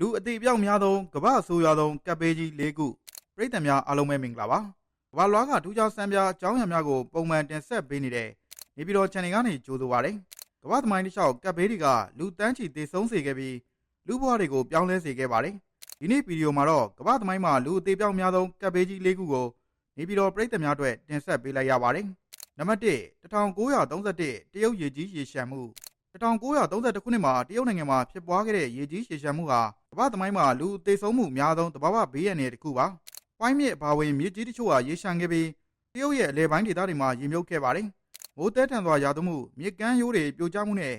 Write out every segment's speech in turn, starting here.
လူအသေးပြောက်များသောကမ္ဘာအဆိုးရွားဆုံးကပ်ပေးကြီး၄ခုပြည်သက်များအားလုံးပဲမင်္ဂလာပါကမ္ဘာလွှားကထူးခြားစံပြအကြောင်းအရာများကိုပုံမှန်တင်ဆက်ပေးနေတဲ့နေပြည်တော် channel ကနေကြိုဆိုပါရစေကမ္ဘာသမိုင်းတစ်လျှောက်ကပ်ပေးတွေကလူတန်းချီသေဆုံးစေခဲ့ပြီးလူဘဝတွေကိုပြောင်းလဲစေခဲ့ပါတယ်ဒီနေ့ဗီဒီယိုမှာတော့ကမ္ဘာသမိုင်းမှာလူအသေးပြောက်များဆုံးကပ်ပေးကြီး၄ခုကိုနေပြည်တော်ပြည်သက်များအတွက်တင်ဆက်ပေးလိုက်ရပါတယ်နံပါတ်1 1931တရုတ်ရေကြီးရေရှမ်းမှု1932ခုနှစ်မှာတရုတ်နိုင်ငံမှာဖြစ်ပွားခဲ့တဲ့ရေကြီးရေရှမ်းမှုဟာ ကမ္ဘာသမိုင်းမှာလူသေဆုံးမှုအများဆုံးတဘာဝဘေးရန်တွေတစ်ခုပါ။ပိုင်းမြစ်အပါအဝင်မြစ်ကြီးတချို့ဟာရေရှမ်းခဲ့ပြီးတရုတ်ရဲ့အလဲပိုင်းဒေသတွေမှာရေမြုပ်ခဲ့ပါတယ်။မိုးတဲထန်စွာရာသမှုမြစ်ကမ်းရိုးတွေပြိုကျမှုနဲ့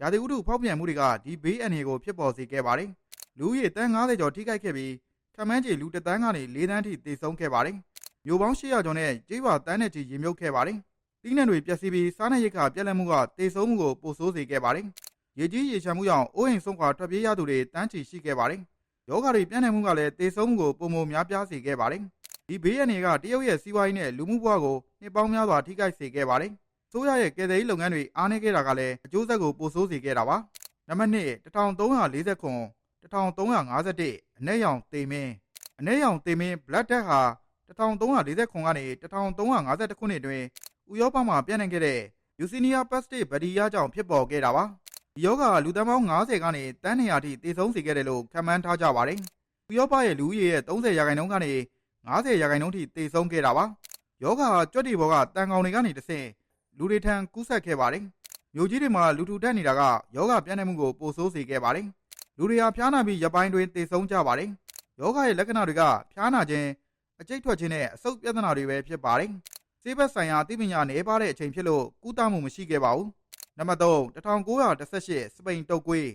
ရာသီဥတုဖောက်ပြန်မှုတွေကဒီဘေးအန္တရာယ်ကိုဖြစ်ပေါ်စေခဲ့ပါတယ်။လူဦးရေတန်း90ကျော်ထိခိုက်ခဲ့ပြီးခမန်းကြီးလူတစ်တန်းကနေ၄တန်းထိသေဆုံးခဲ့ပါတယ်။မြို့ပေါင်း800ကျော်နဲ့ကျေးရွာတန်းနဲ့ချီရေမြုပ်ခဲ့ပါတယ်။တီးနှံတွေပျက်စီးပြီးစားနပ်ရိက္ခာပြက်လက်မှုကတေဆုံးမှုကိုပိုဆိုးစေခဲ့ပါတယ်။ ရေကြီးရေရှမ်းမှုကြောင့်အိုးအိမ်ဆုံးခွာထွက်ပြေးရသူတွေတန်းချီရှိခဲ့ပါတယ်။ယောဂါတွေပြန့်နှံ့မှုကလည်းတေဆုံးမှုကိုပုံမများပြားစေခဲ့ပါတယ်။ဒီဘေးရန်တွေကတရုတ်ရဲ့စီးပွားရေးနဲ့လူမှုဘဝကိုနှစ်ပေါင်းများစွာထိခိုက်စေခဲ့ပါတယ်။ဆိုးရရဲ့ကယ်ဆယ်ရေးလုပ်ငန်းတွေအားနည်းခဲ့တာကလည်းအကျိုးဆက်ကိုပိုဆိုးစေခဲ့တာပါ။နံပါတ်2 1349 1351အ내ရောင်တေမင်းအ내ရောင်တေမင်း Black Death ဟာ1349ကနေ1352ခုနှစ်အတွင်းဥရောပမှာပြန့်နှံ့ခဲ့တဲ့ Yersinia pestis ဗဒီယာကြောင့်ဖြစ်ပေါ်ခဲ့တာပါ။ဒီ ယောဂါလူသန်းပေါင်း90ကနေတန်း200ထိသေဆုံးစေခဲ့တယ်လို့ခန့်မှန်းထားကြပါတယ်။ဥရောပရဲ့လူဦးရေရဲ့30ရာခိုင်နှုန်းကနေ90ရာခိုင်နှုန်းထိသေဆုံးခဲ့တာပါ။ယောဂါကြွက်တီဘောကတန်ကောင်တွေကနေတဆင့်လူတွေထံကူးစက်ခဲ့ပါတယ်။မြို့ကြီးတွေမှာလူထူထပ်နေတာကယောဂပြန့်နှံ့မှုကိုပိုဆိုးစေခဲ့ပါတယ်။လူတွေဟာဖျားနာပြီးရပိုင်းတွင်သေဆုံးကြပါတယ်။ယောဂရဲ့လက္ခဏာတွေကဖျားနာခြင်းအကျိတ်ထွက်ခြင်းနဲ့အဆုတ်ပြဿနာတွေပဲဖြစ်ပါတယ်။ဆေးဘက်ဆိုင်ရာသိပညာနေပါတဲ့အချိန်ဖြစ်လို့ကုသမှုမရှိခဲ့ပါဘူး။ နံပါတ်3 1918စပိန်တုပ်ကွေး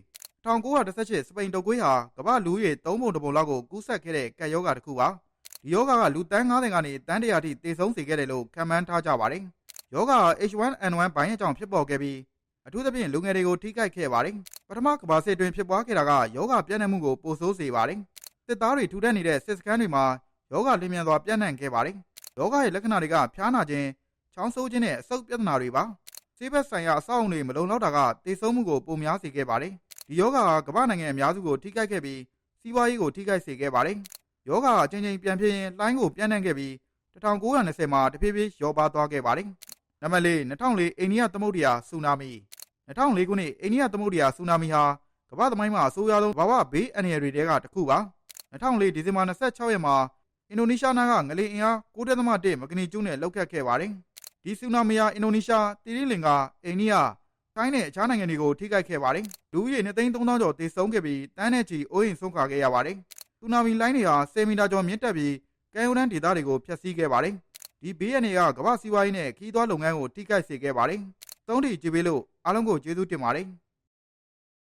1918စပိန်တုပ်ကွေးဟာကမ္ဘာလူဦးရေ3ပုံတပုံလောက်ကိုကူးစက်ခဲ့တဲ့ကပ်ရောဂါတစ်ခုပါ။ဒီရောဂါကလူတန်း90ကနေတန်း100ထိသေဆုံးစေခဲ့တယ်လို့ခန့်မှန်းထားကြပါတယ်။ရောဂါ H1N1 ဘိုင်းအကြောင်းဖြစ်ပေါ်ခဲ့ပြီးအထူးသဖြင့်လူငယ်တွေကိုထိခိုက်ခဲ့ပါတယ်။ပထမကမ္ဘာစစ်တွင်ဖြစ်ပွားခဲ့တာကယောဂပြန့်နှံ့မှုကိုပိုဆိုးစေပါတယ်။စစ်သားတွေထူထပ်နေတဲ့စစ်စခန်းတွေမှာယောဂလျင်မြန်စွာပြန့်နှံ့ခဲ့ပါတယ်။ယောဂရဲ့လက္ခဏာတွေကဖျားနာခြင်းချောင်းဆိုးခြင်းနဲ့အဆုတ်ပြဿနာတွေပါ ဆေးဘက်ဆိုင်ရာအဆောက်အုံတွေမလုံလောက်တာကတေဆုံးမှုကိုပိုများစေခဲ့ပါတယ်ဒီယောဂါကကမ္ဘာနိုင်ငံအများစုကိုထိခိုက်ခဲ့ပြီးစီးပွားရေးကိုထိခိုက်စေခဲ့ပါတယ်ယောဂါအချင်းချင်းပြန်ဖြစ်ရင်လှိုင်းကိုပြန့်နှံ့ခဲ့ပြီး1920မှာတဖြည်းဖြည်းလျော့ပါသွားခဲ့ပါတယ်နံပါတ်၄2004အိန္ဒိယသမုဒ္ဒရာဆူနာမီ2004ခုနှစ်အိန္ဒိယသမုဒ္ဒရာဆူနာမီဟာကမ္ဘာသမိုင်းမှာအဆိုးရွားဆုံးဘာဝဘေးအန္တရာယ်တွေထဲကတစ်ခုပါ2004ဒီဇင်ဘာ26ရက်မှာအင်ဒိုနီးရှားနားကငလင်အင်အား9.1မကနီကျူးနဲ့လှုပ်ခတ်ခဲ့ပါတယ်။ ဒီဆူနာမီယာအင်ဒိုနီးရှား၊တီရီလင်္ကာ၊အိန္ဒိယ၊ထိုင်းနဲ့အခြားနိုင်ငံတွေကိုထိခိုက်ခဲ့ပါတယ်။လူဦးရေ2,300ကျော်သေဆုံးခဲ့ပြီးတန်းနဲ့ချီအိုးအိမ်ဆုံးခွာခဲ့ရပါတယ်။ဆူနာမီလိုင်းတွေဟာ10မီတာကျော်မြင့်တက်ပြီးကမ်းရိုးတန်းဒေသတွေကိုဖျက်ဆီးခဲ့ပါတယ်။ဒီဘေးရန်တွေကကမ္ဘာစီးပွားရေးနဲ့ခီးသွွားလုပ်ငန်းကိုထိခိုက်စေခဲ့ပါတယ်။သုံးထီကြည့်ပေးလို့အားလုံးကိုကျေးဇူးတင်ပါတယ်။